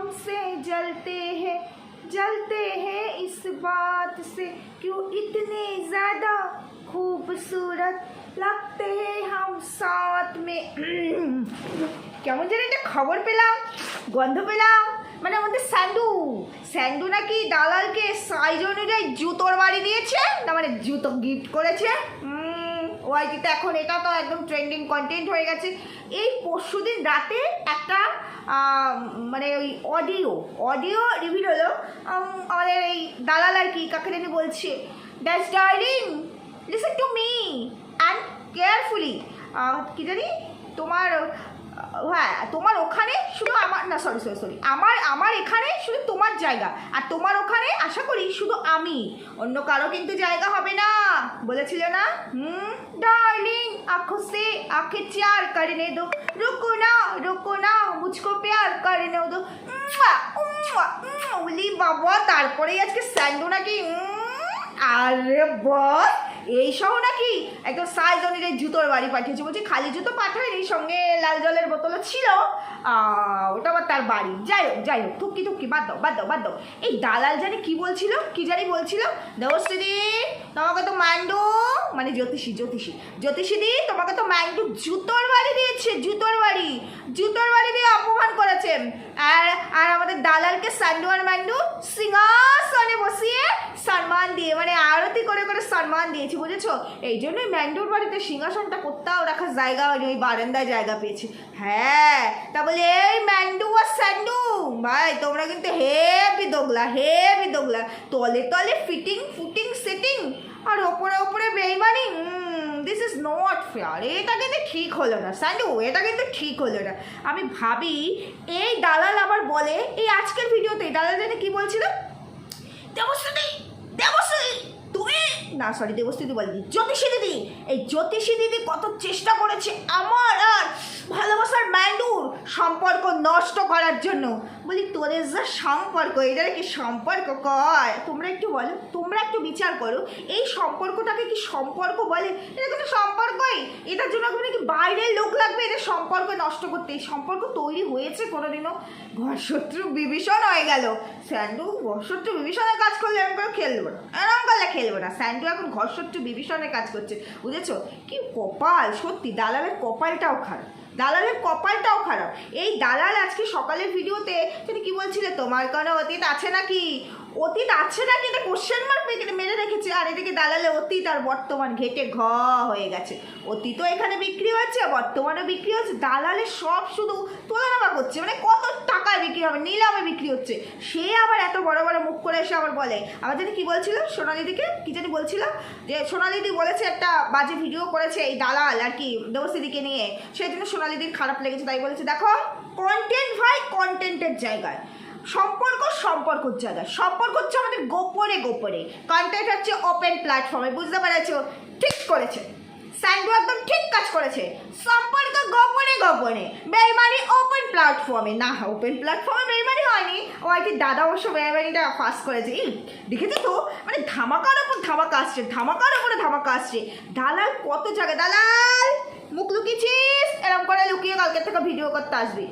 हमसे जलते हैं जलते हैं इस बात से क्यों इतने ज्यादा खूबसूरत लगते हैं हम साथ में কেমন যেন একটা খবর পেলাম গন্ধ পেলাম মানে আমাদের স্যান্ডু স্যান্ডু নাকি দালালকে সাইজ অনুযায়ী জুতোর বাড়ি দিয়েছে না মানে জুতো গিফট করেছে ওয়াইটিতে এখন, এটা তো একদম ট্রেন্ডিং কন্টেন্ট হয়ে গেছে। এই পরশুদিন রাতে একটা মানে ওই অডিও অডিও রিভিল হলো। আমাদের এই দালাল আর কি, কাকে জানি বলছে। That's darling listen to me and carefully কী জানি? তোমার হ্যাঁ তোমার ওখানে শুধু আমার, না সরি সরি সরি আমার আমার এখানে শুধু তোমার জায়গা। আর তোমার ওখানে আশা করি শুধু আমি। অন্য কারও কিন্তু জায়গা হবে না। বলেছিল না? হুম? ডার্লিং आंखों से आंखें चार करने दो रुको ना रुको ना मुझको प्यार करने दो উম্মুয়া, উম্মুয়া, উম্মুয়া। বলি বাবা তারপরেই আজকে স্যান্ডো নাকি উম, আরে বস এই সহ নাকি একদম সাইজ অনুযায়ী জুতোর বাড়ি পাঠিয়েছে। বলছি, খালি জুতো পাঠায়নি সঙ্গে লাল জলের বোতলও ছিল। ওটা আবার তার বাড়ি। যাই হোক যাই হোক থুকি থুকি বাদ দাও বাদ দাও বাদ দাও। এই দালাল জানি কি বলছিল, কি জানি বলছিল? দেবশ্রীদি তোমাকে তো মান্ডু মানে জ্যোতিষী জ্যোতিষী জ্যোতিষী দি, তোমাকে তো মান্ডু জুতোর বাড়ি দিয়েছে, জুতোর বাড়ি জুতোর বাড়ি দিয়ে অপমান করেছে। আর আর আমাদের দালালকে সান্ডু আর মান্ডু সিংহাসনে বসিয়ে সম্মান দিয়ে মানে আরতি করে করে সম্মান দিয়েছি। বুঝেছ? এই জন্যই ম্যান্ডুর বাড়িতে সিংহাসনটা কোথাও রাখার জায়গা হয়নি, ওই বারান্দায় জায়গা পেয়েছি। হ্যাঁ তা বলে এই ম্যান্ডু আর স্যান্ডু, ভাই, তোমরা কিন্তু হেভি দোগলা হেভি দোগলা। তলে তলে ফিটিং, ফুটিং, সেটিং, আর ওপরে ওপরে বেইমানি দিস ইজ নট ফেয়ার এটা কিন্তু ঠিক হলো না, স্যান্ডু, এটা কিন্তু ঠিক হলো না। আমি ভাবি, এই দালাল আবার বলে, এই আজকের ভিডিওতে দালাল জানে কি বলছিল? দেবশ্রী দেবশ্রী! তুমি না সরি দেবশ্রী বলিনি জ্যোতিষী দিদি, এই জ্যোতিষী দিদি কত চেষ্টা করেছে আমার আর ভালোবাসার ম্যান্ডুর সম্পর্ক নষ্ট করার জন্য। বলি, তোদের যা সম্পর্ক এটা কি সম্পর্ক? কয়? তোমরা একটু বলো, তোমরা একটু বিচার করো, এই সম্পর্কটাকে কি সম্পর্ক বলে? এটা কোনো সম্পর্কই। এটার জন্য কোনো কি বাইরের লোক লাগবে? এদের সম্পর্ক নষ্ট করতে। এই সম্পর্ক তৈরি হয়েছে কোনোদিনও। ঘরশত্রু বিভীষণ হয়ে গেল। স্যান্ডু ঘরশত্রু বিভীষণের কাজ করলে এরকম করে খেলব না। এরকম করলে খেলব না। স্যান্ডু এখন ঘরশত্রু বিভীষণের কাজ করছে। বুঝেছ? কি কপাল, সত্যি, দালালের কপালটাও খারাপ। দালালের কপালটাও খারাপ। এই দালাল আজকে সকালের ভিডিওতে তুমি কি বলছিলে? তোমার কোনো অতীত আছে নাকি? অতীত আছে নাকি? এটা কোশ্চেন মার্ক মেরে রেখেছে। আর এদিকে দালালে অতীত আর বর্তমান ঘেটে ঘ হয়ে গেছে। অতীতও এখানে বিক্রি হচ্ছে বর্তমানে বিক্রি হচ্ছে। দালালে সব শুধু তোলানামা করছে। মানে কত টাকায় বিক্রি হবে? নিলামে বিক্রি হচ্ছে। সে আবার এত বড় বড় মুখ করে এসে আবার বলে। আবার জানি কী বলছিল? সোনালিদিকে? কী জানি বলছিল? যে সোনালিদি বলেছে একটা বাজে ভিডিও করেছে এই দালাল আর কি, দেবশ্রীদিকে নিয়ে। সেই জন্য সোনালিদির খারাপ লেগেছে, তাই বলেছে, দেখো কন্টেন্ট ভাই কন্টেন্টের জায়গায়। সম্পর্ক সম্পর্কর জায়গায় সম্পর্ক হচ্ছে আমাদের গোপনে গোপনে। কন্টেন্ট হচ্ছে ওপেন প্ল্যাটফর্মে বুঝতে পেরেছ? ঠিক করেছে। স্যান্ডু একদম ঠিক কাজ করেছে। সম্পর্ক গোপনে গোপনে। বেইমানি ওপেন প্ল্যাটফর্মে না ওপেন প্ল্যাটফর্মে বেইমানি হয়নি। ও আর কি দাদা অবশ্য বেইমানিটা ফাঁস করেছে। ই দেখেছ তো? মানে ধামাকার ওপর ধামাকা আসছে। ধামাকার ওপরে ধামাকা আসছে। দালাল কত জায়গায়? দালাল! মুখ লুকিয়েছিস? এরকম করে লুকিয়ে কালকে থেকে ভিডিও করতে আসবি।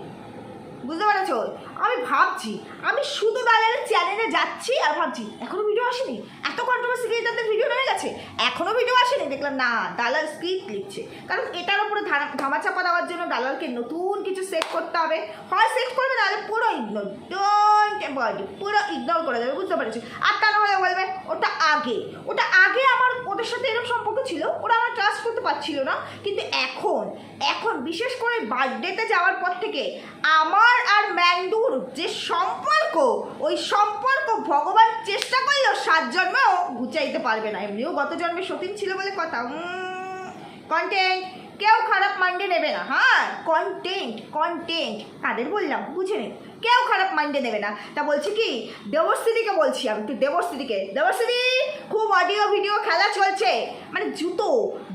বুঝতে পেরেছ? আমি ভাবছি, আমি শুধু দালালের চ্যানেলে যাচ্ছি আর ভাবছি, এখনও ভিডিও আসেনি? এত কন্ট্রোভার্সি তাদের ভিডিও রয়ে গেছে? এখনও ভিডিও আসেনি? দেখলাম, না, দালাল স্ক্রিপ্ট লিখছে। কারণ এটার উপরে ধামা- ধামাচাপা দেওয়ার জন্য দালালকে নতুন কিছু সেট করতে হবে। হয় সেট করবে, নাহলে পুরো ইগনোর ডোন্ট পুরো ইগনোর করে দেবে, বুঝতে পেরেছি? আর তা না হলে বলবে, ওটা আগে। ওটা আগে আমার, ওদের সাথে এরকম সম্পর্ক ছিল, ওরা আমার ট্রাস্ট করতে পারছিল না। কিন্তু এখন এখন বিশেষ করে বার্থডেতে যাওয়ার পর থেকে আমার আর ম্যান্ডুর যে সম্পর্ক, ওই সম্পর্ক ভগবান চেষ্টা করলেও সাত জন্মেও গুচাইতে পারবে না। এমনিও গত জন্মে সতীন ছিল বলে কথা। কন্টেন্ট কেউ খারাপ মাইন্ডে নেবে না। হ্যাঁ কন্টেন্ট কন্টেন্ট কাদের বললাম, বুঝে নে। কেউ খারাপ মাইন্ডে নেবে না। তা বলছি কি, দেবশ্রীদিকে বলছি আমি, একটু দেবশ্রীদিকে। দেবশ্রী খুব অডিও ভিডিও খেলা চলছে। মানে জুতো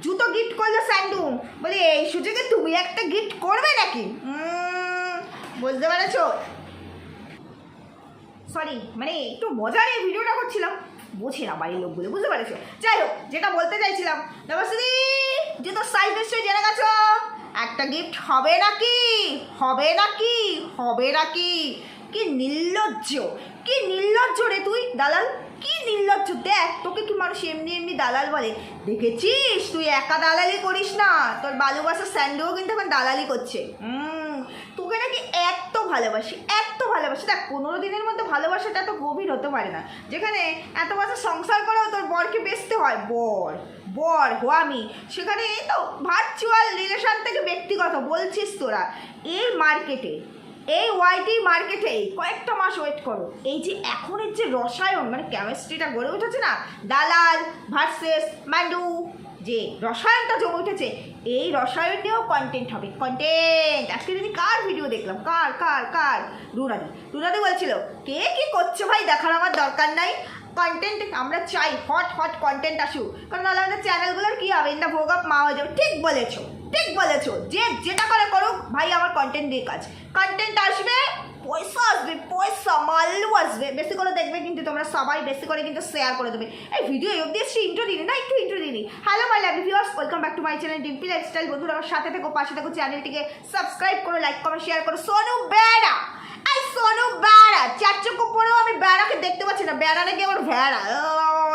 জুতো গিফট করল স্যান্ডু বলি, এই সুযোগে তুমি একটা গিফট করবে নাকি? বুঝতে পেরেছ? সরি মানে একটু মজার এই ভিডিওটা করছিলাম। বোঝে না বাড়ির লোকগুলো, বুঝতে পারছ? যাই হোক, যেটা বলতে চাইছিলাম যে তোর সাইজ নিশ্চয়ই জেনে গেছো? একটা গিফট হবে নাকি? হবে নাকি? হবে নাকি? কি নির্লজ্জ কি নির্লজ্জ রে তুই? দালাল, কি নির্লজ্জ? দেখ, তোকে কি মানুষ এমনি এমনি দালাল বলে? দেখেছিস? তুই একা দালালি করিস না। তোর বালুবাসার স্যান্ডও কিন্তু এখন দালালি করছে। হুম, তোকে নাকি এত ভালোবাসি এত ভালোবাসি। দেখ, পনেরো দিনের মধ্যে ভালোবাসাটা এত গভীর হতে পারে না। যেখানে এত বছর সংসার করেও তোর বরকে বেচতে হয়। বর বর আমি। সেখানে এই তো ভার্চুয়াল রিলেশন থেকে ব্যক্তিগত, বলছিস তোরা। এই মার্কেটে এই ওয়াইটি মার্কেটে কয়েকটা মাস ওয়েট করো। এই যে এখনের যে রসায়ন মানে কেমিস্ট্রিটা গড়ে উঠেছে না, দালাল ভার্সেস ম্যান্ডু যে রসায়নটা জমে উঠেছে, এই রসায়ন কন্টেন্ট হবে। কন্টেন্ট আজকে দিন কার ভিডিও দেখলাম? কার কার কার? রুনাদি। রুনাদি বলছিল, কে কি করছে ভাই? দেখার আমার দরকার নাই। কন্টেন্ট আমরা চাই। হট হট কন্টেন্ট আসুক। কারণ নাহলে আমাদের চ্যানেলগুলোর কী হবে? ইন্দা ভোগ আপ মা হয়ে যাবে। ঠিক বলেছ। ঠিক বলেছ। যে যেটা করে করুক, ভাই আমার কন্টেন্ট দিয়ে কাজ। কন্টেন্ট আসবে পয়সা আসবে, পয়সা, মাল্লু আসবে। বেশি করে দেখবে কিন্তু তোমরা সবাই বেশি করে কিন্তু শেয়ার করে দেবে। এই ভিডিও অব্দি এসছি ইন্ট্রো দিনি না, একটু ইন্ট্রো দিনি hello my love viewers welcome back to my channel Dimpy lifestyle বন্ধুরা, আমার সাথে থেকো, পাশে থেকো চ্যানেলটিকে সাবস্ক্রাইব করো লাইক করো শেয়ার করো। সোনু বেড়া! এই সোনু বেড়া! চার চক্ষু পরেও আমি বেড়াকে দেখতে পাচ্ছি না। বেড়া নাকি আমার ভেড়া?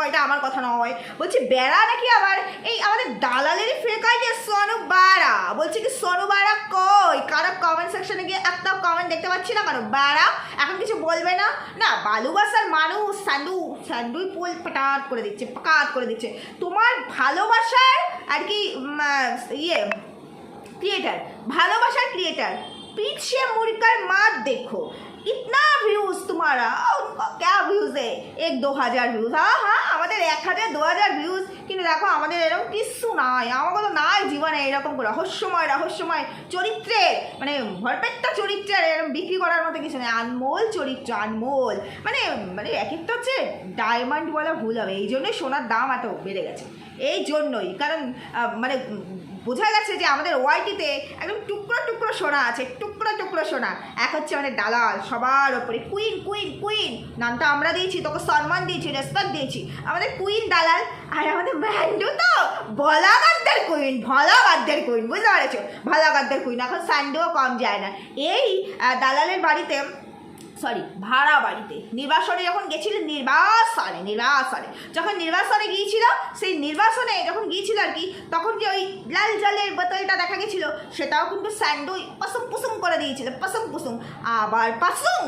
এটা আমার কথা নয়। বলছি, বেড়া নাকি আবার এই আমাদের দালালেরই ফেক যে সোনু বেড়া? বলছি কি, সোনু বেড়া কই? কারও কমেন্ট সেকশনে গিয়ে একটা দেখতে পাচ্ছি না কেন বাড়া এখন কিছু বলবে না। না ভালোবাসার মানুষ স্যান্ডু, স্যান্ডুই পোল পাটাট করে দিচ্ছে পাকাট করে দিচ্ছে। তোমার ভালোবাসার আর কি ইয়ে ক্রিয়েটার ভালোবাসার ক্রিয়েটার পিছিয়ে মুড়কার মাত দেখো। इतना व्यूज तुम्हारा उनका क्या व्यूज है एक दो হাজার ভিউজ হ্যাঁ হ্যাঁ আমাদের এক হাজার দু হাজার ভিউজ কিন্তু দেখো আমাদের এরকম কিচ্ছু নাই আমাকে তো নাই জীবনে এরকম করে রহস্যময় রহস্যময় চরিত্রের মানে ভরপেটটা চরিত্রের এরকম বিক্রি করার মতো কিছু নেই আনমোল চরিত্র আনমোল মানে মানে এক একটা হচ্ছে ডায়মন্ড বলা ভুল হবে এই জন্যই সোনার দাম এত বেড়ে গেছে এই জন্যই কারণ আহ, মানে উম, বোঝা গেছে যে আমাদের ওয়াইটিতে একদম টুকরো টুকরো সোনা আছে, টুকরো টুকরো সোনা। এক হচ্ছে আমাদের দালাল, সবার ওপরে কুইন কুইন কুইন নামটা আমরা দিয়েছি, তোকে সম্মান দিয়েছি রেসপেক্ট দিয়েছি। আমাদের কুইন দালাল, আর আমাদের ব্যান্ডু তো ভলাগারদের কুইন ভলাগারদের কুইন বুঝতে পেরেছ? ভলাগারদের কুইন এখন স্যান্ডেও কম যায় না। এই দালালের বাড়িতে সরি ভাড়া বাড়িতে। নির্বাসনে যখন গেছিল নির্বাসনে নির্বাসনে। যখন নির্বাসনে গিয়েছিল, সেই নির্বাসনে যখন গিয়েছিল আর কি, তখন যে ওই লাল জলের বোতলটা দেখা গেছিল, সেটাও কিন্তু স্যান্ডুই পসম পুসুম করে দিয়েছিল পসম পুসুম আবার পাসুম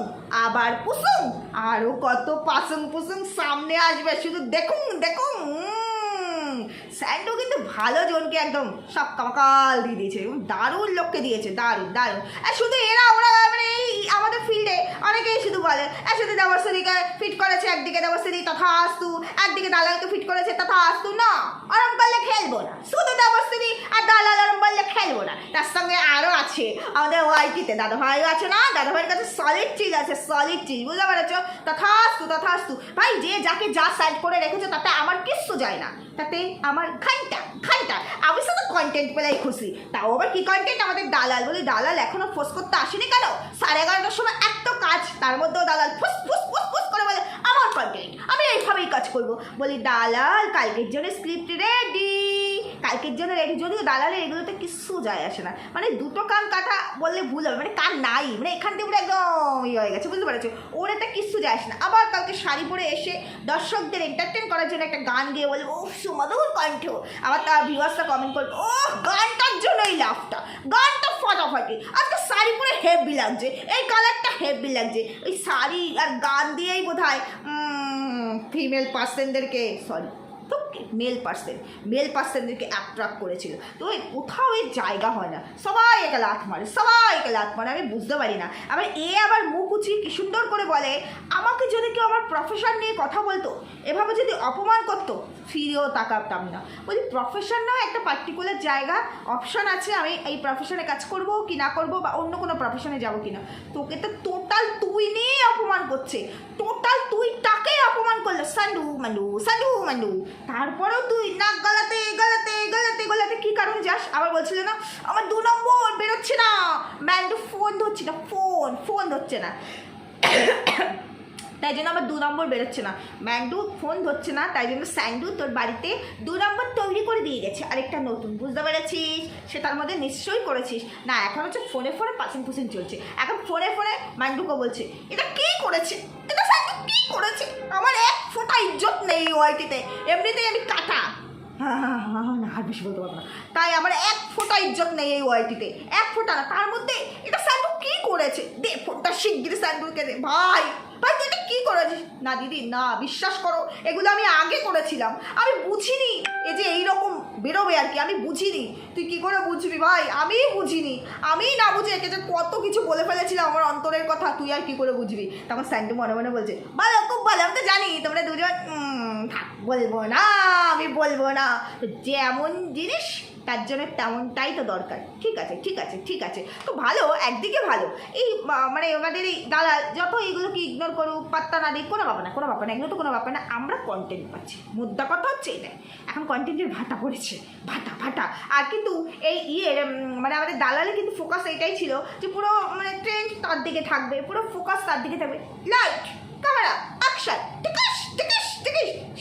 আবার পুসুম আরও কত পাসুম পুসুম সামনে আসবে, শুধু দেখুন দেখুন স্যান্ডো কিন্তু ভালো জনকে একদম সব কামাকাল দিয়ে দিয়েছে দারুণ লোককে দিয়েছে, দারুণ দারুণ। আর শুধু এরা, ওরা মানে এই আমাদের ফিল্ডে অনেকেই শুধু বলে, আর শুধু দেবশ্রীকে ফিট করেছে, একদিকে দেবশ্রী তথা আস্তু একদিকে দালালকে ফিট করেছে তথা আস্তু না, ওরম করলে খেলব না। শুধু দেবশ্রী আর দালাল ওরম বললে খেলব না। তার সঙ্গে আরও আছে আমাদের ওয়াইটিতে দাদা ভাইও আছে না? দাদা ভাইয়ের কাছে সলিড চিজ আছে সলিড চিজ বুঝতে পেরেছ? তথাস্তু তথাস্তু। ভাই, যে যাকে যা সাইড করে রেখেছো, তাতে আমার কিচ্ছু যায় না। তাতে আমার ঘণ্টা খানটা আমি শুধু কন্টেন্ট পেলেই খুশি। তাও আবার কি কন্টেন্ট আমাদের দালাল বলি, দালাল এখনও ফোস করতে আসেনি কেন? সাড়ে এগারোটার সময় এত কাজ, তার মধ্যেও দালাল ফুস ফুস ফুস ফুস করে বলে, আমার কন্টেন্ট আমি এইভাবেই কাজ করব। বলি, দালাল, কালকের জন্য স্ক্রিপ্ট রেডি কালকের জন্য রেডি যদিও দালালের এগুলোতে কিচ্ছু যায় আসে না। মানে দুটো কান কাটা বললে ভুল হবে। মানে কান নাই। মানে এখান থেকে একদম ইয়ে হয়ে গেছে, বুঝতে পারছ? ওর একটা কিচ্ছু যায় আসে না। আবার কালকে শাড়ি পরে এসে দর্শকদের এন্টারটেন করার জন্য একটা গান গিয়ে বলে ও সুমধুর কণ্ঠ। আবার তার ভিউয়ার্সরা কমেন্ট করবে ও গানটার জন্য এই লাভটা গানটা ফাটাফাটি। আজকে শাড়ি পরে হেভি লাগছে। এই কালারটা হেভি লাগছে। ওই শাড়ি আর গান দিয়েই বোধ হয় ফিমেল পার্সেনদেরকে সরি মেল পার্সেন মেল পার্সেনদেরকে অ্যাট্রাক্ট করেছিল। তো ওই কোথাও এর জায়গা হয় না। সবাই একে লাত মারে, সবাই একে লাত মারে, আমি বুঝতে পারি না। আবার এ আবার মুখ উঁচিয়ে কি সুন্দর করে বলে, আমাকে যদি কেউ আমার প্রফেশন নিয়ে কথা বলতো এভাবে যদি অপমান করতো, ফিরেও তাকাতাম না। বলি প্রফেশন নাও একটা পার্টিকুলার জায়গা অপশন আছে, আমি এই প্রফেশনে কাজ করব কি না করব বা অন্য কোনো প্রফেশনে যাব কি না। তোকে তো টোটাল তুই নিয়ে অপমান করছে। টোটাল তুই তাকেই অপমান করল। সান্ডু, মান্ডু সান্ডু, মান্ডু। তারপরেও তুই নাক গলাতে গলাতে গলাতে গলাতে কি কারণে যাস? আবার বলছিল না, আমার দু নম্বর, বেরোচ্ছে না। ম্যান্ডু ফোন ধরছি না, ফোন ফোন ধরছে না। তাই জন্য আমার দু নম্বর বেরোচ্ছে না। ম্যান্ডু ফোন ধরছে না তাই জন্য স্যান্ডু তোর বাড়িতে দু নম্বর তৈরি করে দিয়ে গেছে। আরেকটা নতুন বুঝতে পেরেছিস? সে তার মধ্যে নিশ্চয়ই করেছিস। না এখন হচ্ছে ফোনে ফোনে পাসিং ফুসিং চলছে। এখন ফোনে ফোনে ম্যান্ডুকে বলছে এটা কি করেছে? এটা স্যান্ডু কি করেছে? আমার এক ফোঁটা ইজ্জত নেই ওয়াইটিতে। এমনিতেই আমি কাটা। হ্যাঁ হ্যাঁ হ্যাঁ, না আর বেশি বলতে পারব না। তাই আমার এক ফোঁটা ইজ্জত নেই এই ওয়াইটিতে। এক ফোঁটা না তার মধ্যে এটা স্যান্ডু কি করেছে? দে ফোনটা শিগগিরি স্যান্ডুকে দে ভাই। ভাই, তুই কি করেছিস? না, দিদি, না, বিশ্বাস করো, এগুলো আমি আগে করেছিলাম। আমি বুঝিনি, এই যে এইরকম বেরোবে আর কি, আমি বুঝিনি। তুই কি করে বুঝবি ভাই? আমি বুঝিনি। আমি না বুঝে একে যে কত কিছু বলে ফেলেছিলাম আমার অন্তরের কথা, তুই আর কি করে বুঝবি? তখন স্যান্ডু মনে মনে বলছে ভালো খুব ভালো, আমি তো জানি, তোমরা দুজন বলব না, আমি বলব না। যেমন জিনিস তার জন্য তেমনটাই তো দরকার। ঠিক আছে ঠিক আছে ঠিক আছে। তো ভালো, একদিকে ভালো। এই মানে আমাদের এই দাদা যত এইগুলোকে ইগনোর করুক, পাত্তা না দিক, কোনো ব্যাপার না, কোনো ব্যাপার না। এগুলো তো কোনো ব্যাপার না। আমরা কন্টেন্ট পাচ্ছি। মুদ্রা কথা হচ্ছে এটাই এখন কন্টেন্টের ভাটা পড়েছে। ভাটা ভাটা। আর কিন্তু এই ইয়ের মানে আমাদের দালালে কিন্তু ফোকাস এটাই ছিল যে পুরো মানে ট্রেন্ড তার দিকে থাকবে, পুরো ফোকাস তার দিকে থাকবে। লাইট ক্যামেরা অ্যাকশন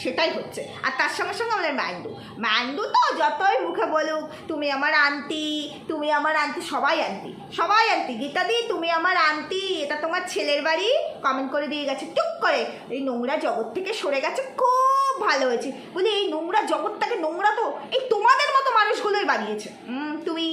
সেটাই হচ্ছে। আর তার সঙ্গে সঙ্গে আমাদের ম্যান্ডু ম্যান্ডু তো যতই মুখে বলুক, তুমি আমার আন্টি তুমি আমার আন্টি সবাই আন্টি সবাই আন্টি গীতাদি তুমি আমার আন্টি এটা তোমার ছেলের বাড়ি? কমেন্ট করে দিয়ে গেছে। টুক করে। এই নোংরা জগৎ থেকে সরে গেছে, খুব ভালো হয়েছে। বলি, এই নোংরা জগৎটাকে নোংরা তো এই তোমাদের মতো মানুষগুলোই বানিয়েছে। তুমি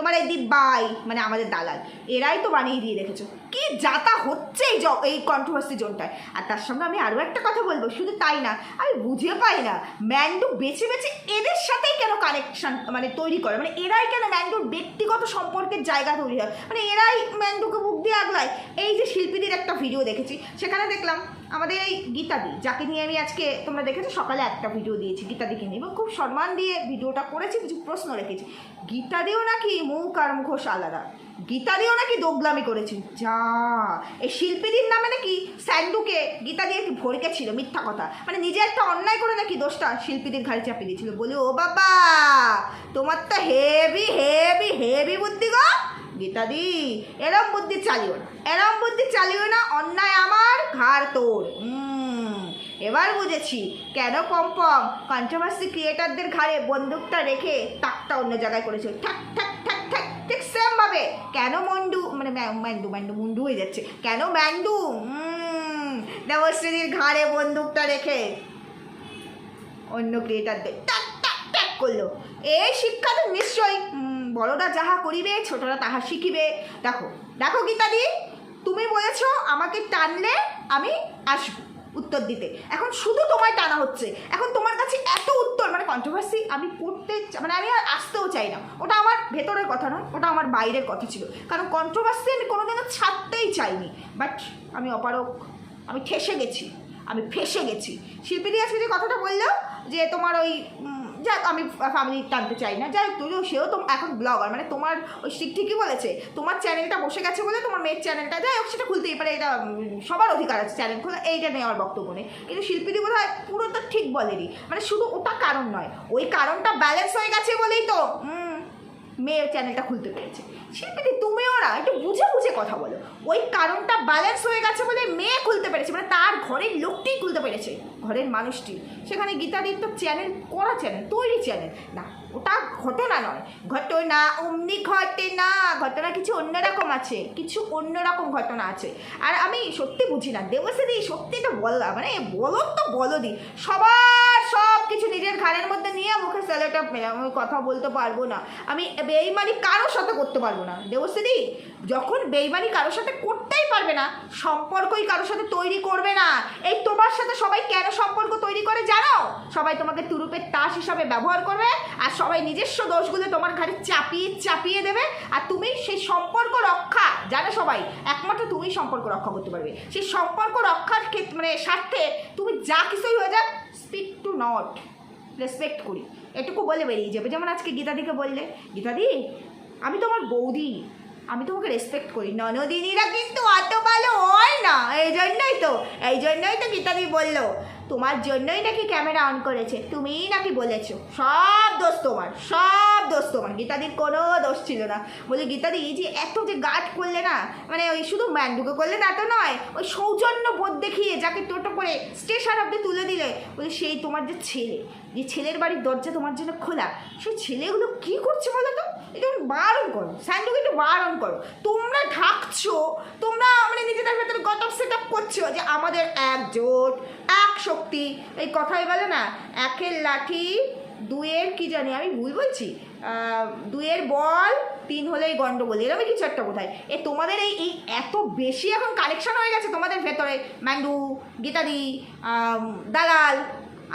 তোমার এই দিব্যাই মানে আমাদের দালাল, এরাই তো বানিয়ে দিয়ে রেখেছো। কি যাতা হচ্ছে এই এই কন্ট্রোভার্সি জোনটায়? আর তার সঙ্গে আমি আরও একটা কথা বলব, শুধু তাই না, আমি বুঝে পাই না, ম্যান্ডু বেছে বেছে এদের সাথেই কেন কানেকশন মানে তৈরি করে? মানে এরাই কেন ম্যান্ডুর ব্যক্তিগত সম্পর্কের জায়গা তৈরি হয়? মানে এরাই ম্যান্ডুকে বুক দিয়ে আগলায়। এই যে শিল্পীদের একটা ভিডিও দেখেছি, সেখানে দেখলাম আমাদের এই গীতাদি, যাকে নিয়ে আমি আজকে তোমরা দেখেছ, সকালে একটা ভিডিও দিয়েছি গীতাদিকে নিয়ে। এবং খুব সম্মান দিয়ে ভিডিওটা করেছি, কিছু প্রশ্ন রেখেছি। গীতাদিও নাকি মুখ আর মুখোশ আলাদা? গীতাদিও নাকি দোগলামি করেছে? যা, এই শিল্পীদের নামে নাকি স্যান্ডুকে গীতা দিয়ে একটু ভরকে ছিল, মিথ্যা কথা। মানে নিজে একটা অন্যায় করে নাকি দোষটা শিল্পীদের ঘাড়ে চাপিয়ে দিয়েছিল। বলি, ও বাবা, তোমার তো হেভি হেভি হেভি বুদ্ধি গো। গীতাদি এরম বুদ্ধি চালিও না। এরম বুদ্ধি চালিও না অন্যায় আমার ঘাড় তোর। এবার বুঝেছি কেন কম কন্ট্রোভার্সি ক্রিয়েটারদের ঘাড়ে বন্দুকটা রেখে তাকটা অন্য জায়গায় করেছিল ঠাক ঠাক ঠাক ঠাক ঠিক সেম ভাবে। কেন মন্ডু মানে ম্যা- ম্যান্ডু ম্যান্ডু মুন্ডু হয়ে যাচ্ছে। কেন ম্যান্ডু? উম, দেবশ্রীর ঘাড়ে বন্দুকটা রেখে অন্য ক্রিয়েটারদের টাক টাক টাক করল। এই শিক্ষা তো নিশ্চয়ই বড়রা যাহা করিবে, ছোটরা তাহা শিখিবে। দেখো দেখো গীতাদি, তুমি বলেছ আমাকে টানলে আমি আসব উত্তর দিতে। এখন শুধু তোমায় টানা হচ্ছে। এখন তোমার কাছে এত উত্তর মানে কন্ট্রোভার্সি আমি পড়তে মানে আমি আর আসতেও চাই না। ওটা আমার ভেতরের কথা নয়, ওটা আমার বাইরের কথা ছিল। কারণ কন্ট্রোভার্সি আমি কোনোদিনও ছাড়তেই চাইনি। বাট আমি অপারক আমি ঠেসে গেছি, আমি ফেসে গেছি। শিল্পীদি আজকে যে কথাটা বলল, যে তোমার ওই যাক, আমি ফ্যামিলি টানতে চাই না। যাই হোক সেও তো এখন ব্লগার মানে তোমার ওই ঠিক ঠিকই বলেছে, তোমার চ্যানেলটা বসে গেছে বলে তোমার মেয়ের চ্যানেলটা যাই হোক, সেটা খুলতেই পারে, এটা সবার অধিকার আছে চ্যানেল খোলা, এইটা নেওয়ার বক্তব্য নেই। কিন্তু শিল্পীদি বোধ হয় পুরো তো ঠিক বলেনি। মানে শুধু ওটা কারণ নয়, ওই কারণটা ব্যালেন্স হয়ে গেছে বলেই তো মেয়ের চ্যানেলটা খুলতে পেরেছে। শিল্পীদি, তুমিও না, একটু বুঝে বুঝে কথা বলো। ওই কারণটা ব্যালেন্স হয়ে গেছে বলে মেয়ে খুলতে পেরেছে মানে তার ঘরের লোকটিই খুলতে পেরেছে, ঘরের মানুষটি। সেখানে গীতাদির তো চ্যানেল করা চ্যানেল তৈরি চ্যানেল না, ওটা ঘটনা নয়। ঘটনা অমনি ঘটে না ঘটনা কিছু অন্যরকম আছে, কিছু অন্যরকম ঘটনা আছে। আর আমি সত্যি বুঝি না, দেবশ্রী সত্যি তো বললাম মানে বলো তো বলো দি সবার সব কিছু নিজের ঘাড়ের মধ্যে নিয়ে মুখে স্যালোটা আমি কথা বলতে পারব না। আমি বেইমানি কারোর সাথে করতে পারব না। দেবশ্রী, যখন বেইমানি কারোর সাথে করতেই পারবে না, সম্পর্কই কারোর সাথে তৈরি করবে না। এই তোমার সাথে সবাই কেন সম্পর্ক তৈরি করে জানো? সবাই তোমাকে তুরুপের তাস হিসাবে ব্যবহার করবে, আর সবাই নিজস্ব দোষগুলো তোমার ঘাড়ে চাপিয়ে চাপিয়ে দেবে, আর তুমি সেই সম্পর্ক রক্ষা, জানো সবাই? একমাত্র তুমি সম্পর্ক রক্ষা করতে পারবে। সেই সম্পর্ক রক্ষার ক্ষেত্রে মানে স্বার্থে তুমি যা কিছুই হয়ে যাক স্পিক টু নট রেসপেক্ট করি। এটুকু বলে বেরিয়ে যাবে। যেমন আজকে গীতাদিকে বললে, গীতাদি, আমি তোমার বৌদি, আমি তোমাকে রেসপেক্ট করি। ননদিনীরা কিন্তু অত ভালো হয় না। এই জন্যই তো, এই জন্যই তো গীতাদি বলল। তোমার জন্যই নাকি ক্যামেরা অন করেছে। তুমিই নাকি বলেছ। সব দোষ তোমার, সব দোষ তোমার। গীতাদির কোনো দোষ ছিল না। বলি, গীতাদি, এই যে এত যে গার্ড করলে না মানে ওই শুধু ম্যান্ডুকে করলে না তো নয়, ওই সৌজন্য বোধ দেখিয়ে যাকে টোটো করে স্টেশন অব্দি তুলে দিলে, বলি, সেই তোমার যে ছেলে, যে ছেলের বাড়ির দরজা তোমার জন্য খোলা, সেই ছেলেগুলো কি করছে বলো তো? একটু বারণ করো। স্যান্ডুকে একটু বারণ করো। তোমরা ঢাকছো, তোমরা মানে নিজেদের ভেতরে গটপ সেট আপ করছ যে আমাদের একজোট, এক শক্তি। এই কথাই বলে না, একের লাঠি দুয়ের কি জানি, আমি ভুল বলছি? দুয়ের বল, তিন হলেই গন্ডগোল এরকম কিছু একটা কোথায় এ, তোমাদের এই এই এত বেশি এখন কালেকশন হয়ে গেছে তোমাদের ভেতরে। ম্যান্ডু গীতাদি দালাল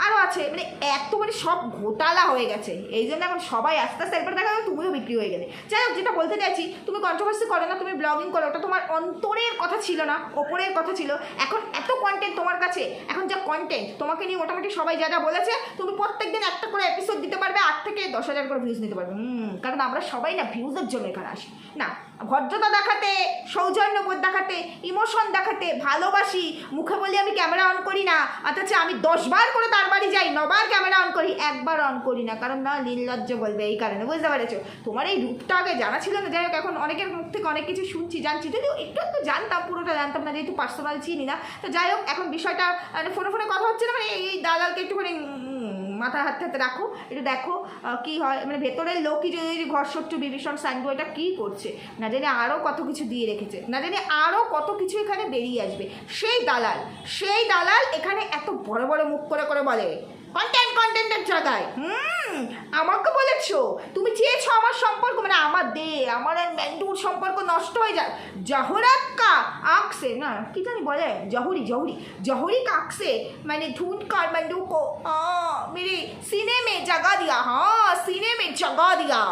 আরও আছে মানে এত মানে সব ঘোটালা হয়ে গেছে। এই জন্য এখন সবাই আস্তে আস্তে একবার দেখা তুমিও বিক্রি হয়ে গেলে। যাই হোক, যেটা বলতে চাইছি, তুমি কন্ট্রোভার্সি করো না, তুমি ব্লগিং করো, ওটা তোমার অন্তরের কথা ছিল না, ওপরের কথা ছিল। এখন এত কন্টেন্ট তোমার কাছে, এখন যা কন্টেন্ট তোমাকে নিয়ে মোটামুটি সবাই যা যা বলেছে, তুমি প্রত্যেক দিন একটা করে এপিসোড দিতে পারবে, আট থেকে দশ হাজার করে ভিউজ নিতে পারবে। হুম, কারণ আমরা সবাই না ভিউজের জন্য এখানে আসি। না ভদ্রতা দেখাতে সৌজন্যবোধ দেখাতে ইমোশন দেখাতে ভালোবাসি। মুখে বলি আমি ক্যামেরা অন করি না, অথচ আমি দশবার করে তার বাড়ি যাই, নবার ক্যামেরা অন করি, একবার অন করি না। কারণ না নির্লজ্জ বলবে এই কারণে, বুঝতে পেরেছ? তোমার এই রূপটা আগে জানা ছিল না যাই হোক এখন অনেকের মুখ থেকে অনেক কিছু শুনছি, জানছি, যদিও একটু একটু জানতাম, পুরোটা জানতাম না, যেহেতু পার্সোনাল চিনি না তো যাই হোক এখন বিষয়টা মানে ফোনে ফোনে কথা হচ্ছে না মানে এই দালালকে একটুখানি মাথা হাতে হাতে রাখো। এটা দেখো কি হয় মানে ভেতরের লোকই যদি ঘর শত্রু বিভীষণ সাইনবো এটা কী করছে? না জানি আরও কত কিছু দিয়ে রেখেছে, না জানি আরও কত কিছু এখানে বেরিয়ে আসবে। সেই দালাল সেই দালাল এখানে এত বড় বড় মুখ করে করে বলে। কন্টেন্ট কন্টেন্ট জায়গায়। হুম। আমাকে বলেছ তুমি চেয়েছো আমার সম্পর্ক মানে আমার দে আমার আর ম্যান্ডুর সম্পর্ক নষ্ট হয়ে যায়। জহরাক্কা আকসে না কি জানি বলে? জহরি জহরি। জহরি কাকসে মানে ধুন কার ম্যান্ডু কো মেরে সিনেমে জগা দিয়া হ্যাঁ সিনেমে জগা দিয়া।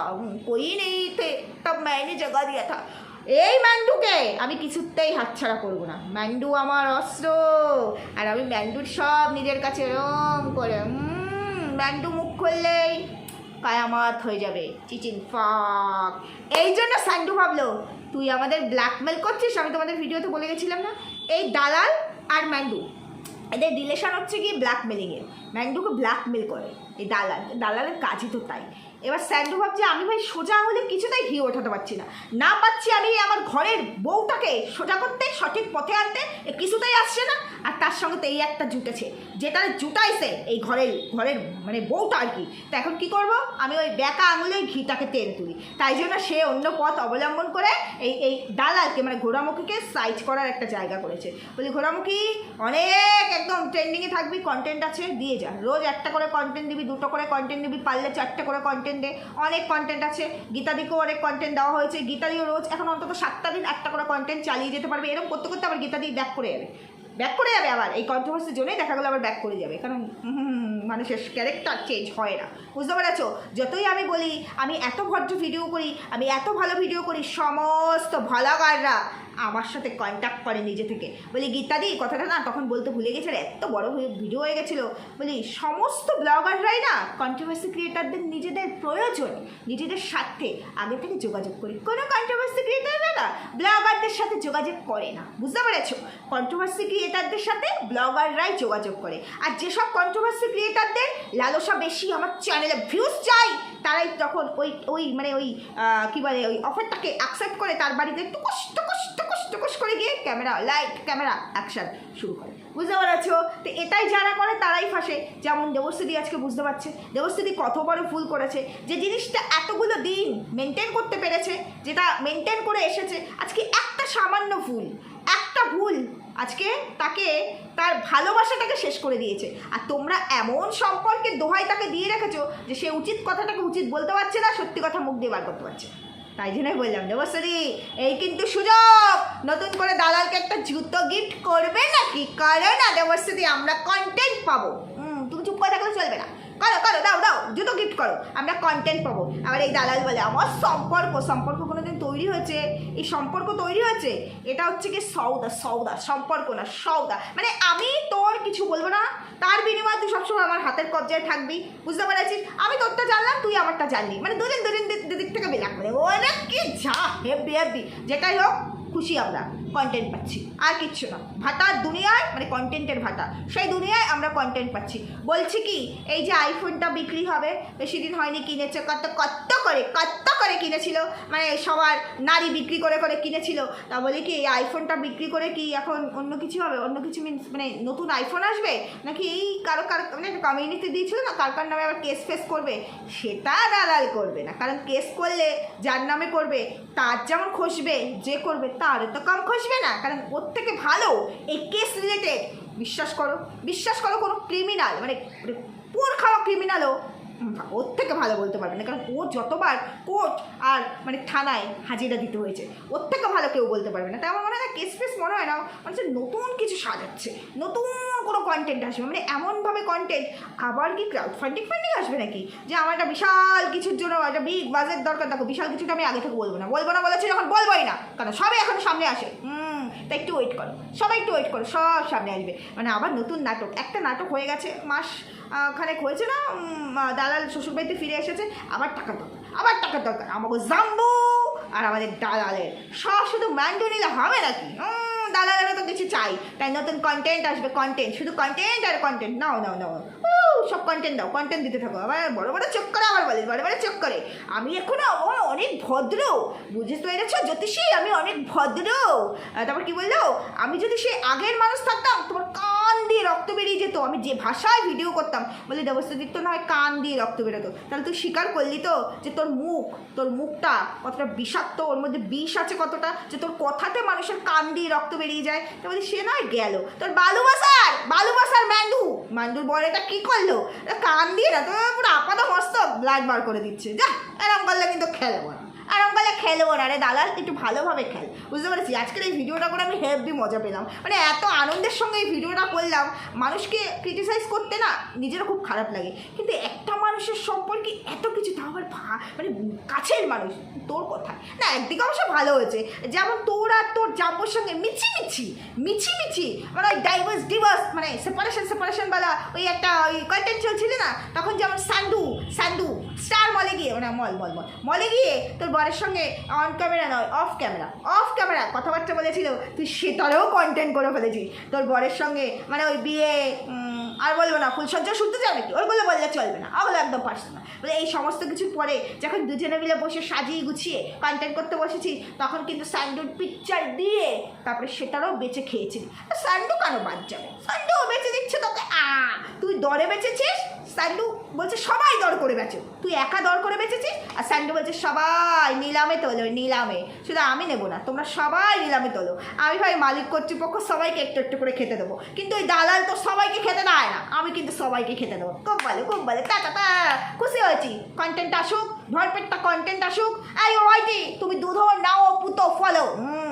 কই নেই थे तब मैंने जगा दिया था এই ম্যান্ডুকে আমি কিছুতেই হাতছাড়া করব না। ম্যান্ডু আমার অস্ত্র। আর আমি ম্যান্ডুর সব নিজের কাছে রং করে ম্যান্ডু মুখ খুললেই কায়ামাত হয়ে যাবে। চিচিন ফাক। এই জন্য স্যান্ডু ভাবলো, তুই আমাদের ব্ল্যাকমেল করছিস? আমি তোমাদের ভিডিওতে বলে গেছিলাম না? এই দালাল আর ম্যান্ডু এদের রিলেশন হচ্ছে কি ব্ল্যাকমেলিংয়ের ম্যান্ডুকে ব্ল্যাকমেল করে। এই দালাল, দালালের কাজই তো তাই। এবার স্যান্ডু ভাবছে, আমি ভাই সোজা হলে কিছুতেই ঘি ওঠাতে পারছি না। না পাচ্ছি আমি আমার ঘরের বউটাকে সোজা করতে, সঠিক পথে আনতে কিছুতেই আসছে না। আর তার সঙ্গে তো এই একটা জুটেছে যেটা জুটাইছে এই ঘরের ঘরের মানে বউটা আর কি। তা এখন কি করব? আমি ওই ব্যাকা আঙুলে ঘিটাকে তেল তুলি। তাই জন্য সে অন্য পথ অবলম্বন করে এই এই দালালকে মানে ঘোড়ামুখীকে সাইজ করার একটা জায়গা করেছে। বলি, ঘোড়ামুখী, অনেক একদম ট্রেন্ডিংয়ে থাকবি কন্টেন্ট আছে, দিয়ে যা। রোজ একটা করে কন্টেন্ট দিবি, দুটো করে কন্টেন্ট দিবি, পারলে চারটে করে কন্টেন্ট দে অনেক কন্টেন্ট আছে। গীতাদিকেও অনেক কন্টেন্ট দেওয়া হয়েছে। গীতাদিও রোজ এখন অন্তত সাতটা দিন একটা করে কন্টেন্ট চালিয়ে যেতে পারবে। এরকম করতে করতে আবার গীতাদি ব্যাক করে যাবে। ব্যাক করে যাবে আবার। এই কন্ট্রোভার্সির জন্যই দেখা গেলো আবার ব্যাক করে যাবে। কারণ মানুষের ক্যারেক্টার চেঞ্জ হয় না। বুঝতে পেরেছ? যতই আমি বলি, আমি এত ভদ্র ভিডিও করি, আমি এত ভালো ভিডিও করি, সমস্ত ভ্লগাররা আমার সাথে কন্ট্যাক্ট করে নিজে থেকে। বলি গীতাদি কথাটা না তখন বলতে ভুলে গেছে, আর এত বড় ভিডিও হয়ে গেছিল। বলি, সমস্ত ব্লগাররাই না কন্ট্রোভার্সি ক্রিয়েটারদের নিজেদের প্রয়োজন, নিজেদের স্বার্থে আগে থেকে যোগাযোগ করি। কোনো কন্ট্রোভার্সি ক্রিয়েটাররা না ব্লগারদের সাথে যোগাযোগ করে না। বুঝতে পেরেছ? কন্ট্রোভার্সি ক্রিয়েটারদের সাথে ব্লগাররাই যোগাযোগ করে। আর যেসব কন্ট্রোভার্সি ক্রিয়েটারদের লালসা বেশি, আমার চ্যানেলে ভিউজ চাই তারাই তখন ওই ওই মানে ওই কি বলে, ওই অফারটাকে অ্যাকসেপ্ট করে তার বাড়িতে টুকুস টুকুস টুকুস টুকুস করে গিয়ে ক্যামেরা লাইট ক্যামেরা অ্যাকশন শুরু করে। বুঝতে পারছ? তো এটাই যারা করে, তারাই ফাঁসে। যেমন দেবস্থিতি আজকে বুঝতে পারছে। দেবস্থিতি কত বড় ভুল করেছে। যে জিনিসটা এতগুলো দিন মেনটেন করতে পেরেছে, যেটা মেনটেন করে এসেছে, আজকে একটা সামান্য ভুল একটা ভুল। আজকে তাকে, তার ভালোবাসাটাকে শেষ করে দিয়েছে। আর তোমরা এমন সম্পর্কে দোহাই তাকে দিয়ে রেখেছো যে সে উচিত কথাটাকে উচিত বলতে পারছে না, সত্যি কথা মুখ দিয়ে বার করতে পারছে তাই জন্যই বললাম দেবশ্রী এই কিন্তু সুযোগ। নতুন করে দালালকে একটা জুতো গিফট করবে নাকি? করো না দেবশ্রী আমরা কন্টেন্ট পাবো। হুম, তুমি চুপ করে থাকলে চলবে না। করো করো, দাও দাও, জুতো গিফট করো। আমরা কন্টেন্ট পাবো। আবার এই দালাল বলে, আমার সম্পর্ক সম্পর্ক কোনো দিন তৈরি হয়েছে? এই সম্পর্ক তৈরি হয়েছে? এটা হচ্ছে কি সৌদা সৌদা সম্পর্ক না সৌদা মানে আমি তোর কিছু বলব না। তার বিনিময়ে তুই সবসময় আমার হাতের কবজায় থাকবি। বুঝতে পেরেছিস? আমি তোরটা জানলাম, তুই আমারটা জানলি। মানে দুদিন দুদিন দি- দিক থেকে বেলাক মানে অনেক কি যা হেব্বি হেব্বি যেটাই হোক খুশি আমরা কন্টেন্ট পাচ্ছি। আর কিচ্ছু না। ভাটার দুনিয়ায় মানে কন্টেন্টের ভাটা সেই দুনিয়ায় আমরা কন্টেন্ট পাচ্ছি। বলছি কি, এই যে আইফোনটা বিক্রি হবে, বেশি দিন হয়নি কিনেছে, কত কত করে কত করে কিনেছিল? মানে সবার নারী বিক্রি করে করে কিনেছিল। তা বলি কি, এই আইফোনটা বিক্রি করে কি এখন অন্য কিছু হবে? অন্য কিছু মিনস মানে নতুন আইফোন আসবে? নাকি এই কারও কারও মানে কমিউনিটি দিয়েছিল না, কার কার নামে আবার কেস ফেস করবে? সেটা দালাল করবে না। কারণ কেস করলে যার নামে করবে, তার যেমন খসবে যে করবে তারও তো কম খসবে না, কারণ ওর থেকে ভালো, এই কেস রিলেটেড বিশ্বাস করো বিশ্বাস করো কোনো ক্রিমিনাল মানে পুর খাওয়া ক্রিমিনালও ওর থেকে ভালো বলতে পারবে না, কারণ ও যতবার কোর্ট আর মানে থানায় হাজিরা দিতে হয়েছে ওর থেকে ভালো কেউ বলতে পারবে না। তাই আমার মনে হয় কেস ফেস মনে হয় না মানে নতুন কিছু সাজাচ্ছে, নতুন কোনো কন্টেন্ট আসবে মানে এমনভাবে কন্টেন্ট আবার কি ক্রাউড ফান্ডিং ফান্ডিং আসবে নাকি? যে আমার একটা বিশাল কিছুর জন্য একটা বিগ বাজেট দরকার, দেখো বিশাল কিছুটা আমি আগে থেকে বলব না বলব না বলেছি যখন বলবোই না, কারণ সবাই এখন সামনে আসে, হুম, তাই একটু ওয়েট করো, সবাই একটু ওয়েট করো, সব সামনে আসবে মানে আবার নতুন নাটক, একটা নাটক হয়ে গেছে মাস খানেক হয়েছে না দালাল শ্বশুরবাড়িতে ফিরে এসেছে আবার টাকার দরকার আবার টাকার দরকার আমাকে জাম্বু আর আমাদের দালালের। সব শুধু ম্যান্ডু নিলে হবে নাকি উম, দালালেরও তো কিছু চাই। তাই নতুন কন্টেন্ট আসবে কন্টেন্ট শুধু কন্টেন্ট আর কন্টেন্ট নাও নাও নাও। সব কন্টেন্ট দাও কন্টেন্ট দিতে থাকো। আবার বড় বড় চোখ করে আবার বলে বড় বড় চোখ করে। আমি এখনও অনেক ভদ্র। বুঝে তো এনেছ? জ্যোতিষী আমি অনেক ভদ্র। তারপর কি বলল? আমি যদি সে আগের মানুষ থাকতাম তোমার কান দিয়ে রক্ত বেরিয়ে যেত। আমি যে ভাষায় ভিডিও করতাম, বলে দেবস্থিত না হয় কান দিয়ে রক্ত বেরোতো। তাহলে তুই স্বীকার করলি তো যে তোর মুখ, তোর মুখটা কতটা বিষাক্ত, ওর মধ্যে বিষ আছে কতটা, যে তোর কথাতে মানুষের কান দিয়ে রক্ত বেরিয়ে যায়? তো বলি, সে নয়, গেল। তোর বালুবাসার বালুবাসার ম্যান্ডু। ম্যান্ডুর বর এটা কী করল? কান দিয়ে না, তো পুরো আপাত মস্ত ব্লাড বার করে দিচ্ছে। যা এরকম করলে কিন্তু খেলব না। এরকম করলে খেলব না রে, দালাল, একটু ভালোভাবে খেল। বুঝতে পেরেছি? আজকের এই ভিডিওটা করে আমি হেভি মজা পেলাম। মানে এত আনন্দের সঙ্গে এই ভিডিওটা করলাম, মানুষকে ক্রিটিসাইজ করতে না নিজেরও খুব খারাপ লাগে। কিন্তু একটা মানুষের সম্পর্কে এত কিছু, তাও আবার মানে কাছের মানুষ, তোর কথা না, একদিকে অবশ্য ভালো হয়েছে। যেমন তোর আর তোর জাম্বুর সঙ্গে মিছি মিছি মিছি মিছি মানে ওই ডাইভার্স ডিভার্স মানে সেপারেশন সেপারেশন বলা ওই একটা ওই কন্টেন্ট চলছিল না? তখন যেমন সান্ডু সান্ডু স্টার মলে গিয়ে মানে মল মল মল মলে গিয়ে তোর বরের সঙ্গে অন ক্যামেরা নয় অফ ক্যামেরা অফ ক্যামেরা কথাবার্তা বলেছিল, তুই সেটারও কন্টেন্ট করে ফেলেছিস তোর বরের সঙ্গে মানে ওই বিয়ে আর বলব না, ফুলসজ্জা শুনতে যাবে কি ওইগুলো বললে চলবে না, ওগুলো একদম পার্সোনাল বলে এই সমস্ত কিছু পরে যখন দুজনে মিলে বসে সাজিয়ে গুছিয়ে কন্টেন্ট করতে বসেছি, তখন কিন্তু স্যান্ডুর পিকচার দিয়ে তারপরে সেটারও বেঁচে খেয়েছিলি স্যান্ডু কেন বাদ যাবে? স্যান্ডু বেঁচে দিচ্ছে তোকে? আ, তুই দরে বেঁচেছিস? স্যান্ডু বলছে, সবাই দর করে বেচো। তুই একা দর করে বেচেছিস? আর স্যান্ডু বলছে, সবাই নিলামে তোলো, নিলামে। শুধু আমি নেব না, তোমরা সবাই নিলামে তোলো। আমি ভাই মালিক কর্তৃপক্ষ সবাইকে একটু একটু করে খেতে দেবো। কিন্তু ওই দালাল তো সবাইকে খেতে দেয় না, আমি কিন্তু সবাইকে খেতে দেবো। খুব ভালো খুব ভালো তা তা খুশি হয়েছি। কন্টেন্ট আসুক, ভরপেটটা কন্টেন্ট আসুক। এই ওয়াইটি তুমি দুধো নাও, পুতো, ফলো। হুম।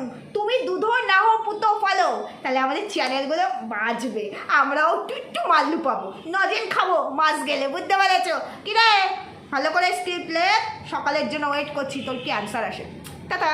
তুমি দুধো হোক পুতো ফলো তাহলে আমাদের চ্যানেলগুলো বাঁচবে আমরাও একটু একটু মাল্লু পাবো। নজেন খাব মাছ গেলে, বুঝতে পেরেছ? কি রে? ভালো করে স্ক্রিপ্ট সকালের জন্য ওয়েট করছি, তোর কি অ্যান্সার আসে? টাটা!